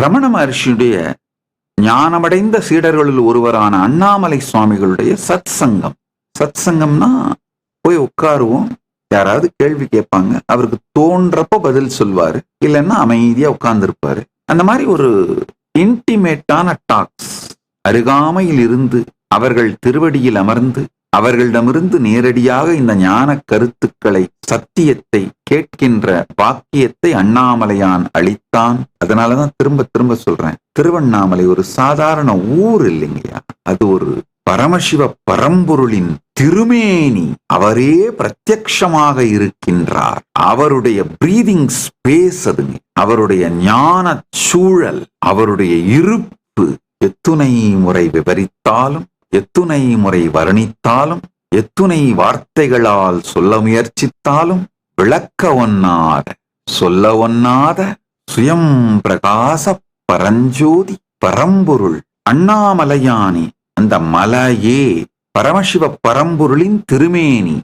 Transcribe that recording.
ரமண மகர்ஷியுடைய ஞானமடைந்த சீடர்களில் ஒருவரான அண்ணாமலை சுவாமிகளுடைய சத் சங்கம் சத் சங்கம்னா போய் உட்காருவோம். யாராவது கேள்வி கேட்பாங்க. அவருக்கு தோன்றப்ப பதில் சொல்வாரு. இல்லைன்னா அமைதியா உட்கார்ந்துருப்பாரு. அந்த மாதிரி ஒரு இன்டிமேட்டான டாக்ஸ் அருகாமையில் இருந்து அவர்கள் திருவடியில் அமர்ந்து அவர்களிடமிருந்து நேரடியாக இந்த ஞான கருத்துக்களை சத்தியத்தை கேட்கின்ற பாக்கியத்தை அண்ணாமலையான் அளித்தான். அதனாலதான் திரும்ப திரும்ப சொல்றேன். திருவண்ணாமலை ஒரு சாதாரண ஊர் இல்லைங்கய்யா. அது ஒரு பரமசிவ பரம்பொருளின் திருமேனி. அவரே பிரத்யக்ஷமாக இருக்கின்றார். அவருடைய பிரீதிங் ஸ்பேஸ் அதுங்க. அவருடைய ஞான சூழல் அவருடைய இருப்பு எத்துணை முறை விவரித்தாலும் எத்துணை முறை வர்ணித்தாலும் எத்துணை வார்த்தைகளால் சொல்ல முயற்சித்தாலும் விளக்க ஒன்னாத சொல்ல ஒன்னாத சுயம் பிரகாச பரஞ்சோதி பரம்பொருள் அண்ணாமலையானே அந்த மலையே பரமசிவ பரம்பொருளின் திருமேனி.